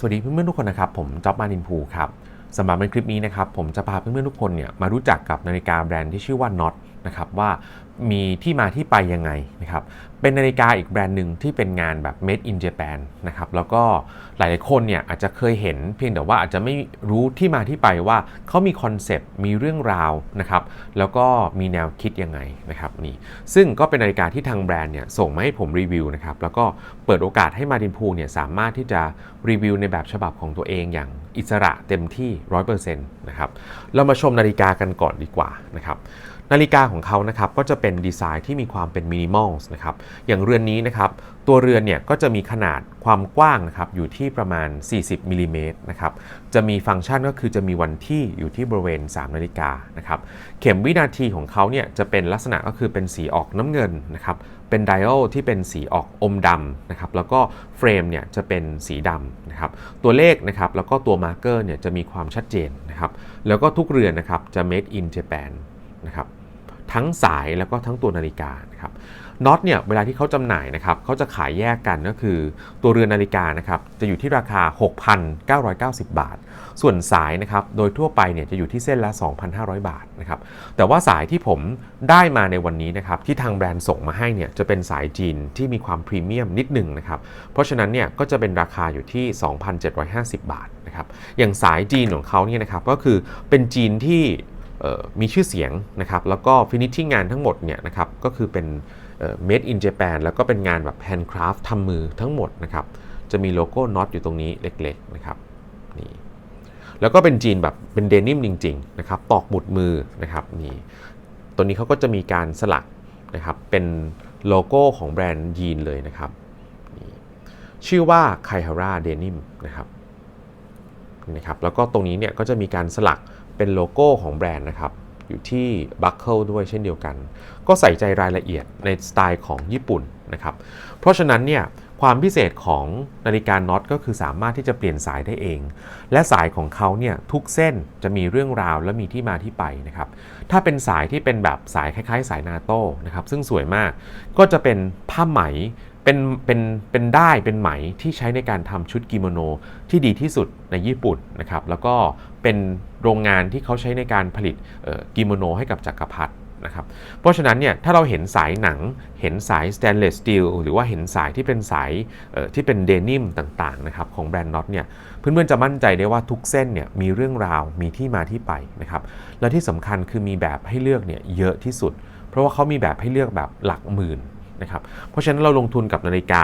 สวัสดีเพื่อนๆทุกคนนะครับผมจ๊อบมานินภูครับสำหรับในคลิปนี้นะครับผมจะพาเพื่อนๆทุกคนเนี่ยมารู้จักกับนาฬิกาแบรนด์ที่ชื่อว่า Not นะครับว่ามีที่มาที่ไปยังไงนะครับเป็นนาฬิกาอีกแบรนด์หนึ่งที่เป็นงานแบบ made in Japan นะครับแล้วก็หลายๆคนเนี่ยอาจจะเคยเห็นเพียงแต่ว่าอาจจะไม่รู้ที่มาที่ไปว่าเขามีคอนเซปต์มีเรื่องราวนะครับแล้วก็มีแนวคิดยังไงนะครับนี่ซึ่งก็เป็นนาฬิกาที่ทางแบรนด์เนี่ยส่งมาให้ผมรีวิวนะครับแล้วก็เปิดโอกาสให้มาดินพูเนี่ยสามารถที่จะรีวิวในแบบฉบับของตัวเองอย่างอิสระเต็มที่ 100%นะครับเรามาชมนาฬิกากันก่อนดีกว่านะครับ นาฬิกาของเขานะครับก็จะเป็นดีไซน์ที่มีความเป็นมินิมอลนะครับอย่างเรือนนี้นะครับตัวเรือนเนี่ยก็จะมีขนาดความกว้างนะครับอยู่ที่ประมาณ 40มิลลิเมตรนะครับจะมีฟังก์ชันก็คือจะมีวันที่อยู่ที่บริเวณ 3 นาฬิกานะครับเข็มวินาทีของเขาเนี่ยจะเป็นลักษณะก็คือเป็นสีออกน้ำเงินนะครับเป็นไดโอลที่เป็นสีออกอมดำนะครับแล้วก็เฟรมเนี่ยจะเป็นสีดำนะครับตัวเลขนะครับแล้วก็ตัวมาร์กเกอร์เนี่ยจะมีความชัดเจนนะครับแล้วก็ทุกเรือนนะครับจะ made in Japan นะครับ ทั้งสายแล้วก็ทั้งตัวนาฬิกานะครับน็อตเนี่ยเวลาที่เขาจำหน่ายนะครับเขาจะขายแยกกันก็คือตัวเรือนนาฬิกานะครับจะอยู่ที่ราคา 6,990 บาท ส่วนสายนะครับโดยทั่วไปเนี่ยจะอยู่ที่เส้นละ 2,500 บาทนะครับแต่ว่าสายที่ผมได้มาในวันนี้นะครับที่ทางแบรนด์ส่งมาให้เนี่ยจะเป็นสายจีนที่มีความพรีเมียมนิดหนึ่งนะครับเพราะฉะนั้นเนี่ยก็จะเป็นราคาอยู่ที่ 2,750 บาทนะครับอย่างสายจีนของเขาเนี่ยนะครับก็คือเป็นจีนที่ มีชื่อเสียงนะครับ แล้วก็ฟินิชที่งานทั้งหมดเนี่ยนะครับก็คือเป็น made in Japan แล้วก็เป็นงานแบบ handcraft ทำมือทั้งหมดนะครับ จะมีโลโก้น็อตอยู่ตรงนี้เล็กๆนะครับนี่แล้วก็เป็นจีนแบบเป็นเดนิมจริงๆนะครับตอกบุดมือนะครับนี่ตัวนี้เขาก็จะมีการสลักนะครับเป็นโลโก้ของแบรนด์ยีนเลยนะครับนี่ชื่อว่า k a i h a r a Denim นะครับนะครับแล้วก็ตรงนี้เนี่ยก็จะมีการสลัก เป็นโลโก้ของแบรนด์นะครับ อยู่ที่บัคเกิลด้วยเช่นเดียวกัน ก็ใส่ใจรายละเอียดในสไตล์ของญี่ปุ่นนะครับ เพราะฉะนั้นเนี่ยความพิเศษของนาฬิกาน็อตก็คือสามารถที่จะเปลี่ยนสายได้เอง และสายของเขาเนี่ยทุกเส้นจะมีเรื่องราวและมีที่มาที่ไปนะครับ ถ้าเป็นสายที่เป็นแบบสายคล้ายๆ สายนาโต้นะครับซึ่งสวยมากก็จะเป็นผ้าไหม เป็นเป็นเป็นได้เป็นไหมที่ใช้ในการทำชุดกิโมโนที่ดีที่สุดในญี่ปุ่นนะครับแล้วก็เป็นโรงงานที่เขาใช้ในการผลิตกิโมโนให้กับจักรพรรดินะครับเพราะฉะนั้นเนี่ยถ้าเราเห็นสายหนังเห็นสายสแตนเลสสตีลหรือว่าเห็นสายที่เป็นสายที่เป็นเดนิมต่างๆนะครับของแบรนด์น็อตเนี่ยเพื่อนๆจะมั่นใจได้ว่าทุกเส้นเนี่ยมีเรื่องราวมีที่มาที่ไปนะครับและที่สำคัญคือมีแบบให้เลือกเนี่ยเยอะที่สุด เพราะว่าเขามีแบบให้เลือกแบบหลักหมื่น นะครับ เพราะฉะนั้นเราลงทุนกับนาฬิกา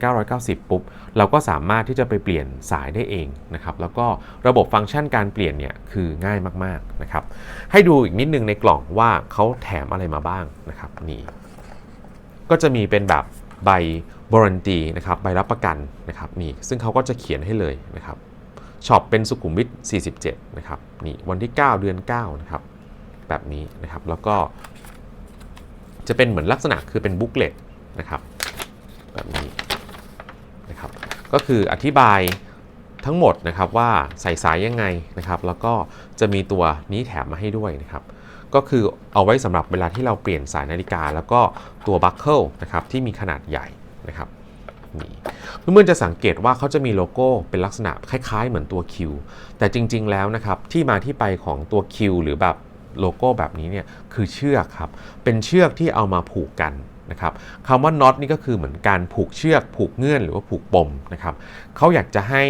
6,990 ปุ๊บ เราก็สามารถที่จะไปเปลี่ยนสายได้เองนะครับ แล้วก็ระบบฟังก์ชันการเปลี่ยนเนี่ยคือง่ายมากๆนะครับ ให้ดูอีกนิดนึงในกล่องว่าเขาแถมอะไรมาบ้างนะครับนี่ ก็จะมีเป็นแบบใบบรันตีนะครับใบรับประกันนะครับนี่ซึ่งเขาก็จะเขียนให้เลยนะครับช็อปเป็นสุขุมวิท47นะครับนี่วันที่ 9 เดือน9นะครับแบบนี้นะครับแล้วก็ จะเป็นเหมือนลักษณะคือเป็นบุ๊กเลตนะครับแบบนี้นะครับก็คืออธิบายทั้งหมดนะครับว่าใส่สายยังไงนะครับ แล้วก็จะมีตัวนี้แถมมาให้ด้วยนะครับ ก็คือเอาไว้สำหรับเวลาที่เราเปลี่ยนสายนาฬิกา แล้วก็ตัวบัคเกิลนะครับที่มีขนาดใหญ่นะครับนี่เพื่อนๆจะสังเกตว่าเขาจะมีโลโก้เป็นลักษณะคล้ายๆ เหมือนตัว Q แต่จริงๆแล้วนะครับที่มาที่ไปของตัว Q หรือแบบ โลโก้แบบนี้เนี่ยคือเชือกครับ เป็นเชือกที่เอามาผูกกัน นะครับคำว่าน็อตนี่ก็คือเหมือนการผูกเชือก ผูกเงื่อนหรือว่าผูกปมนะครับเขาอยากจะให้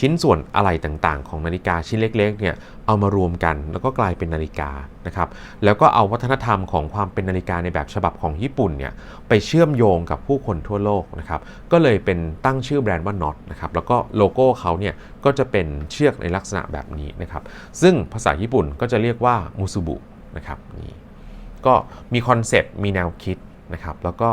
ชิ้นส่วนอะไรต่างๆ ของนาฬิกาชิ้นเล็กๆเนี่ยเอามารวมกันแล้วก็กลายเป็นนาฬิกานะครับแล้วก็เอาวัฒนธรรมของความเป็นนาฬิกาในแบบฉบับของญี่ปุ่นเนี่ยไปเชื่อมโยงกับผู้คนทั่วโลกนะครับก็เลยเป็นตั้งชื่อแบรนด์ว่าน็อตนะครับแล้วก็โลโก้เขาเนี่ยก็จะเป็นเชือกในลักษณะแบบนี้นะครับซึ่งภาษาญี่ปุ่นก็จะเรียกว่ามูซูบุนะครับนี่ก็มีคอนเซปต์มีแนวคิด นะครับแล้วก็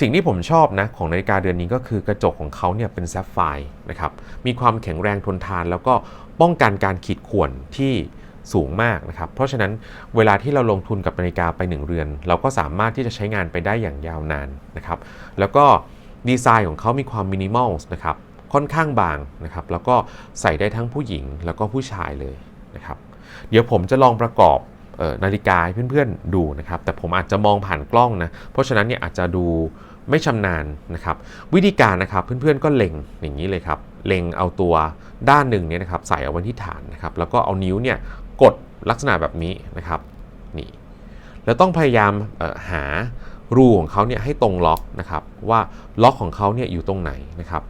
สิ่งที่ผมชอบนะของนาฬิกาเดือนนี้ก็คือกระจกของเขาเนี่ยเป็นแซฟไฟร์นะครับมีความแข็งแรงทนทาน แล้วก็ป้องกันการขีดข่วนที่สูงมากนะครับ เพราะฉะนั้นเวลาที่เราลงทุนกับนาฬิกาไป 1 เรือน เราก็สามารถที่จะใช้งานไปได้อย่างยาวนานนะครับ แล้วก็ดีไซน์ของเขามีความมินิมอลนะครับ ค่อนข้างบางนะครับ แล้วก็ใส่ได้ทั้งผู้หญิงแล้วก็ผู้ชายเลยนะครับ เดี๋ยวผมจะลองประกอบ นาฬิกาให้เพื่อนๆดูนะครับ แต่ผมอาจจะมองผ่านกล้องนะ เพราะฉะนั้นเนี่ยอาจจะดูไม่ชำนาญนะครับ วิธีการนะครับเพื่อนๆก็เล็งอย่างนี้เลยครับ เล็งเอาตัวด้านหนึ่งเนี่ยนะครับใส่เอาไว้ที่ฐานนะครับ แล้วก็เอานิ้วเนี่ยกดลักษณะแบบนี้นะครับนี่แล้วต้องพยายามหารูของเขาเนี่ยให้ตรงล็อกนะครับ ว่าล็อกของเขาเนี่ยอยู่ตรงไหนนะครับ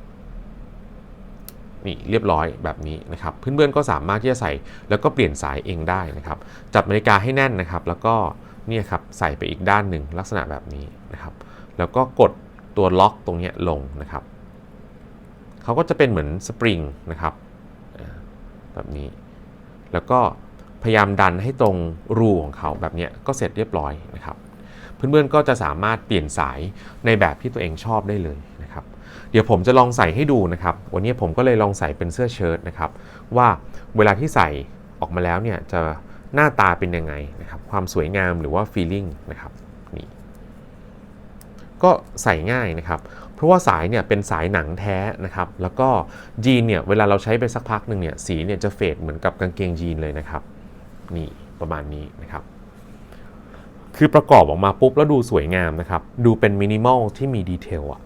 นี่เรียบร้อยแบบนี้นะครับ เพื่อนๆก็สามารถที่จะใส่แล้วก็เปลี่ยนสายเองได้นะครับ จับนาฬิกาให้แน่นนะครับ แล้วก็เนี่ยครับใส่ไปอีกด้านหนึ่งลักษณะแบบนี้นะครับ แล้วก็กดตัวล็อกตรงนี้ลงนะครับเขาก็จะเป็นเหมือนสปริงนะครับแบบนี้ แล้วก็พยายามดันให้ตรงรูของเขาแบบนี้ก็เสร็จเรียบร้อยนะครับ เพื่อนๆก็จะสามารถเปลี่ยนสายในแบบที่ตัวเองชอบได้เลย เดี๋ยวผมจะลองใส่ให้ดูนะครับ วันนี้ผมก็เลยลองใส่เป็นเสื้อเชิ้ตนะครับ ว่าเวลาที่ใส่ออกมาแล้วเนี่ยจะหน้าตาเป็นยังไงนะครับ ความสวยงามหรือว่า feeling นะครับนี่ก็ใส่ง่ายนะครับ เพราะว่าสายเนี่ยเป็นสายหนังแท้นะครับ แล้วก็ยีนเนี่ยเวลาเราใช้ไปสักพักหนึ่งเนี่ยสีเนี่ยจะเฟดเหมือนกับกางเกงยีนเลยนะครับ นี่ประมาณนี้นะครับคือประกอบออกมาปุ๊บแล้วดูสวยงามนะครับ ดูเป็นมินิมอลที่มีดีเทลอะ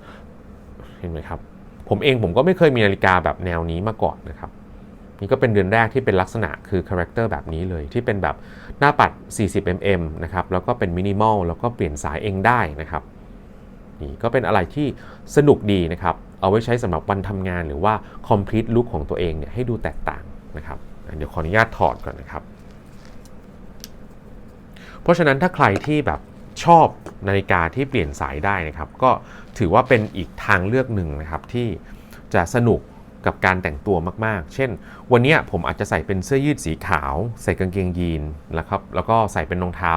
เห็นไหมครับ ผมเองผมก็ไม่เคยมีนาฬิกาแบบแนวนี้มาก่อนนะครับ นี่ก็เป็นเดือนแรกที่เป็นลักษณะคือคาแรคเตอร์แบบนี้เลย ที่เป็นแบบหน้าปัด 40 mm นะครับ แล้วก็เป็นมินิมอล แล้วก็เปลี่ยนสายเองได้นะครับ นี่ก็เป็นอะไรที่สนุกดีนะครับ เอาไว้ใช้สำหรับวันทำงานหรือว่า complete look ของตัวเองเนี่ยให้ดูแตกต่างนะครับ เดี๋ยวขออนุญาตถอดก่อนนะครับ เพราะฉะนั้นถ้าใครที่แบบ ชอบนาฬิกาที่เปลี่ยนสายได้นะครับ ก็ถือว่าเป็นอีกทางเลือกหนึ่งนะครับที่จะสนุกกับการแต่งตัวมากๆ เช่น วันนี้ผมอาจจะใส่เป็นเสื้อยืดสีขาว ใส่กางเกงยีนนะครับ แล้วก็ใส่เป็นรองเท้า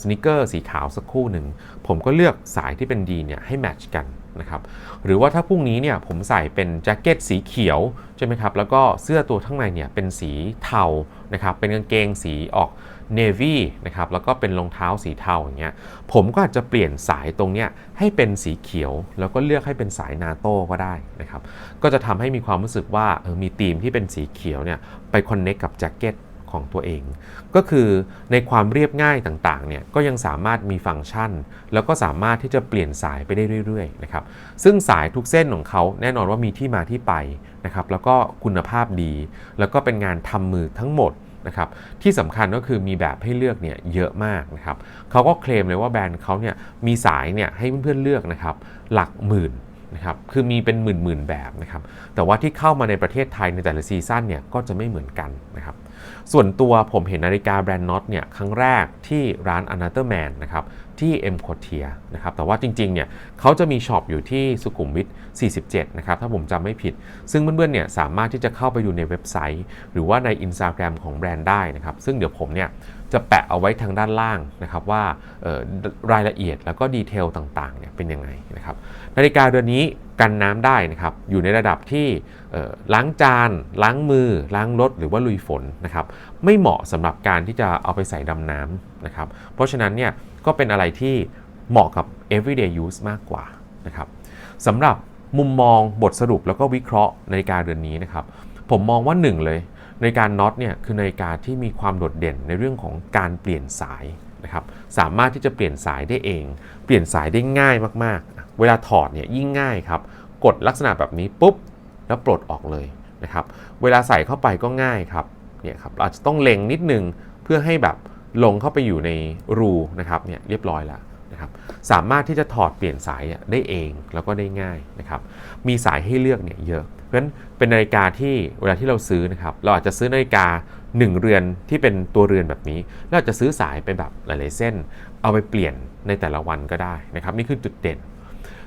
สนิเกอร์สีขาวสักคู่หนึ่ง ผมก็เลือกสายที่เป็นยีนเนี่ยให้แมทช์กันนะครับ หรือว่าถ้าพรุ่งนี้เนี่ยผมใส่เป็นแจ็คเก็ตสีเขียวใช่ไหมครับ แล้วก็เสื้อตัวข้างในเนี่ยเป็นสีเทานะครับ เป็นกางเกงสีออก navy นะครับแล้วก็เป็นรองเท้าสีเทาอย่างเงี้ยผมก็อาจจะเปลี่ยนสายตรงเนี้ยให้เป็นสีเขียว แล้วก็เลือกให้เป็นสายนาโต้ก็ได้นะครับก็จะทำให้มีความรู้สึกว่าเออมีธีมที่เป็นสีเขียวเนี่ยไปคอนเน c กกับแจ็คเก็ตของตัวเอง ก็คือในความเรียบง่ายต่างๆเนี่ยก็ยังสามารถมีฟังก์ชัน แล้วก็สามารถที่จะเปลี่ยนสายไปได้เรื่อยๆนะครับซึ่งสายทุกเส้นของเขาแน่นอนว่ามีที่มาที่ไปนะครับแล้วก็คุณภาพดี แล้วก็เป็นงานทำมือทั้งหมด นะครับที่สำคัญก็คือมีแบบให้เลือกเนี่ยเยอะมากนะครับเขาก็เคลมเลยว่าแบรนด์เขาเนี่ยมีสายเนี่ยให้เพื่อนๆเลือกนะครับหลักหมื่น นะครับ คือมีเป็นหมื่นๆแบบนะครับ แต่ว่าที่เข้ามาในประเทศไทยในแต่ละซีซั่นเนี่ยก็จะไม่เหมือนกันนะครับ ส่วนตัวผมเห็นนาฬิกาแบรนด์น็อตเนี่ยครั้งแรกที่ร้าน Another Man นะครับที่ M c o t i e r นะครับ แต่ว่าจริงๆ เนี่ยเขาจะมีช็อปอยู่ที่สุขุมวิท 47 นะครับ ถ้าผมจำไม่ผิด ซึ่งเพื่อนๆ เนี่ยสามารถที่จะเข้าไปดูในเว็บไซต์ หรือว่าใน Instagram ของแบรนด์ได้นะครับ ซึ่งเดี๋ยวผมเนี่ย จะแปะเอาไว้ทางด้านล่างนะครับว่ารายละเอียดแล้วก็ดีเทลต่างๆเนี่ยเป็นยังไงนะครับนาฬิกาเรือนนี้กันน้ำได้นะครับอยู่ในระดับที่ล้างจาน ล้างมือ ล้างรถหรือว่าลุยฝนนะครับไม่เหมาะสำหรับการที่จะเอาไปใส่ดำน้ำนะครับเพราะฉะนั้นเนี่ยก็เป็นอะไรที่เหมาะกับ everyday use มากกว่านะครับสำหรับมุมมองบทสรุปแล้วก็วิเคราะห์นาฬิกาเรือนนี้นะครับผมมองว่าหนึ่งเลย นาฬิกาน็อตเนี่ยคือนาฬิกาที่มีความโดดเด่นในเรื่องของการเปลี่ยนสายนะครับสามารถที่จะเปลี่ยนสายได้เอง เปลี่ยนสายได้ง่ายมากๆ เวลาถอดเนี่ยยิ่งง่ายครับกดลักษณะแบบนี้ปุ๊บแล้วปลดออกเลยนะครับเวลาใส่เข้าไปก็ง่ายครับเนี่ยครับเราอาจจะต้องเล็งนิดนึงเพื่อให้แบบลงเข้าไปอยู่ในรูนะครับเนี่ยเรียบร้อยแล้ว นะครับสามารถที่จะถอดเปลี่ยนสายได้เองแล้วก็ได้ง่ายนะครับมีสายให้เลือกเนี่ยเยอะ เพราะฉะนั้นเป็นนาฬิกาที่เวลาที่เราซื้อนะครับเราอาจจะซื้อนาฬิกา 1 เรือนที่เป็นตัวเรือนแบบนี้แล้วอาจจะซื้อสายไปแบบหลาย ๆ เส้น เอาไปเปลี่ยนในแต่ละวันก็ได้นะครับนี่คือจุดเด่น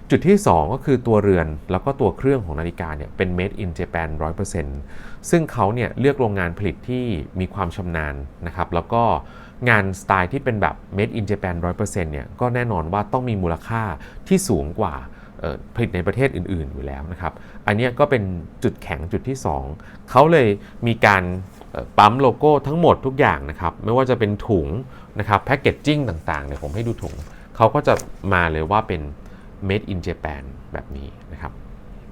จุดที่ 2 ก็คือตัวเรือนแล้วก็ตัวเครื่องของนาฬิกาเนี่ยเป็น made in Japan 100%ซึ่งเขาเนี่ยเลือกโรงงานผลิตที่มีความชำนาญนะครับแล้วก็ งานสไตล์ที่เป็นแบบ made in Japan 100%เนี่ยก็แน่นอนว่าต้องมีมูลค่าที่สูงกว่าผลิตในประเทศอื่น ๆ อยู่แล้วนะครับ อันนี้ก็เป็นจุดแข็งจุดที่ 2 เขาเลยมีการปั๊มโลโก้ทั้งหมดทุกอย่างนะครับ ไม่ว่าจะเป็นถุงนะครับแพคเกจจิ้งต่างๆเนี่ยผมให้ดูถุง เขาก็จะมาเลยว่าเป็น made in Japan แบบนี้นะครับ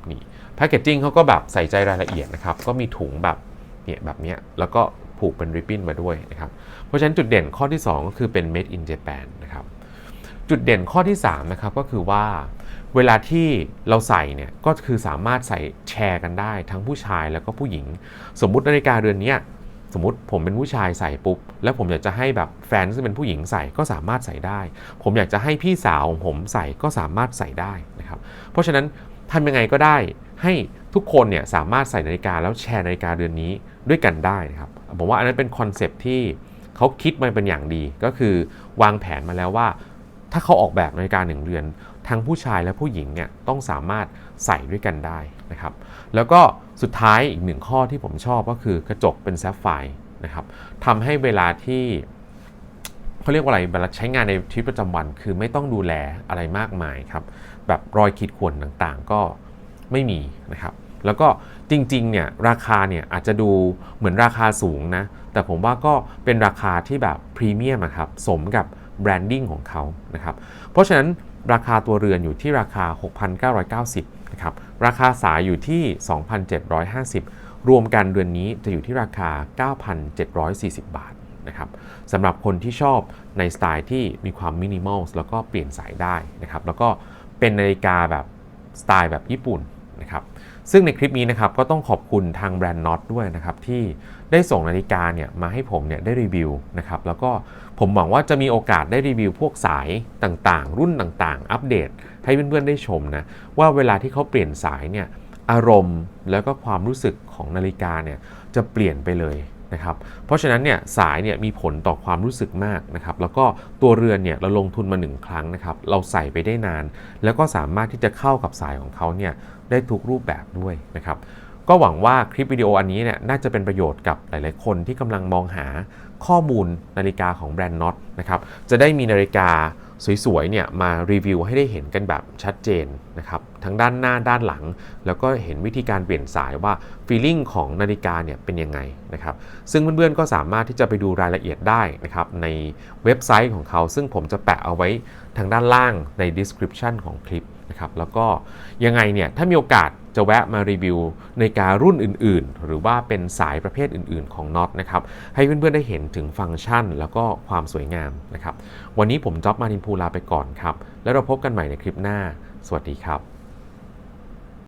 นี่แพคเกจจิ้งเขาก็แบบใส่ใจรายละเอียดนะครับ ก็มีถุงแบบเนี่ยแบบเนี้ยแล้วก็ ผูกเป็นริบบิ้นมาด้วยนะครับเพราะฉะนั้นจุดเด่นข้อที่ 2 ก็คือเป็น made in Japan นะครับจุดเด่นข้อที่3นะครับก็คือว่าเวลาที่เราใส่เนี่ยก็คือสามารถใส่แชร์กันได้ ทั้งผู้ชายแล้วก็ผู้หญิง สมมุตินาฬิกาเรือนนี้สมมติผมเป็นผู้ชายใส่ปุ๊บ แล้วผมอยากจะให้แบบแฟนซึ่งเป็นผู้หญิงใส่ก็สามารถใส่ได้ ผมอยากจะให้พี่สาวผมใส่ก็สามารถใส่ได้นะครับเพราะฉะนั้น ทำยังไงก็ได้ให้ทุกคนเนี่ยสามารถใส่นาฬิกาแล้วแชร์นาฬิกาเรือนนี้ด้วยกันได้นะครับผมว่าอันนั้นเป็นคอนเซปที่เขาคิดมาเป็นอย่างดี ก็คือวางแผนมาแล้วว่า ถ้าเขาออกแบบนาฬิกาหนึ่งเรือน ทั้งผู้ชายและผู้หญิงเนี่ยต้องสามารถใส่ด้วยกันได้นะครับ แล้วก็สุดท้ายอีกหนึ่งข้อที่ผมชอบก็คือกระจกเป็นแซฟไฟร์นะครับทำให้เวลาที่เขาเรียกว่าอะไรเวลาใช้งานในชีวิตประจำวัน คือไม่ต้องดูแลอะไรมากมายครับ แบบรอยขีดข่วนต่างๆ ก็ไม่มีนะครับ แล้วก็จริงๆเนี่ยราคาเนี่ยอาจจะดูเหมือนราคาสูงนะ แต่ผมว่าก็เป็นราคาที่แบบพรีเมียมครับสมกับแบรนดิ้งของเขานะครับ เพราะฉะนั้นราคาตัวเรือนอยู่ที่ราคา 6,990นะครับ ราคาสายอยู่ที่ 2,750 รวมกันเดือนนี้จะอยู่ที่ราคา 9,740 บาทนะครับสำหรับคนที่ชอบในสไตล์ที่มีความมินิมอลแล้วก็เปลี่ยนสายได้นะครับ แล้วก็ เป็นนาฬิกาแบบสไตล์แบบญี่ปุ่นนะครับซึ่งในคลิปนี้นะครับก็ต้องขอบคุณทางแบรนด์น็อตด้วยนะครับที่ได้ส่งนาฬิกาเนี่ยมาให้ผมเนี่ยได้รีวิวนะครับแล้วก็ผมหวังว่าจะมีโอกาสได้รีวิวพวกสายต่างๆ รุ่นต่างๆ อัปเดตให้เพื่อนๆได้ชมนะว่าเวลาที่เขาเปลี่ยนสายเนี่ยอารมณ์แล้วก็ความรู้สึกของนาฬิกาเนี่ยจะเปลี่ยนไปเลย นะครับเพราะฉะนั้นเนี่ยสายเนี่ยมีผลต่อความรู้สึกมากนะครับแล้วก็ตัวเรือนเนี่ยเราลงทุนมาหนึ่งครั้งนะครับเราใส่ไปได้นาน แล้วก็สามารถที่จะเข้ากับสายของเขาเนี่ยได้ทุกรูปแบบด้วยนะครับก็หวังว่าคลิปวิดีโออันนี้เนี่ยน่าจะเป็นประโยชน์กับหลาย ๆ คนที่กำลังมองหาข้อมูลนาฬิกาของแบรนด์น็อตนะครับจะได้มีนาฬิกา สวยๆเนี่ยมารีวิวให้ได้เห็นกันแบบชัดเจนนะครับทั้งด้านหน้าด้านหลัง แล้วก็เห็นวิธีการเปลี่ยนสายว่าฟีลลิ่งของนาฬิกาเนี่ยเป็นยังไงนะครับซึ่งเพื่อนๆก็สามารถที่จะไปดูรายละเอียดได้นะครับในเว็บไซต์ของเขา ซึ่งผมจะแปะเอาไว้ทางด้านล่างใน description ของคลิปนะครับแล้วก็ยังไงเนี่ยถ้ามีโอกาส จะแวะมารีวิวในาฬิการรุ่นอื่นๆ หรือว่าเป็นสายประเภทอื่นๆของน็อตนะครับให้เพื่อนๆได้เห็นถึงฟังก์ชัน แล้วก็ความสวยงามนะครับวันนี้ผมจ๊อบมาทินพูลาไปก่อนครับ แล้วเราพบกันใหม่ในคลิปหน้า สวัสดีครับ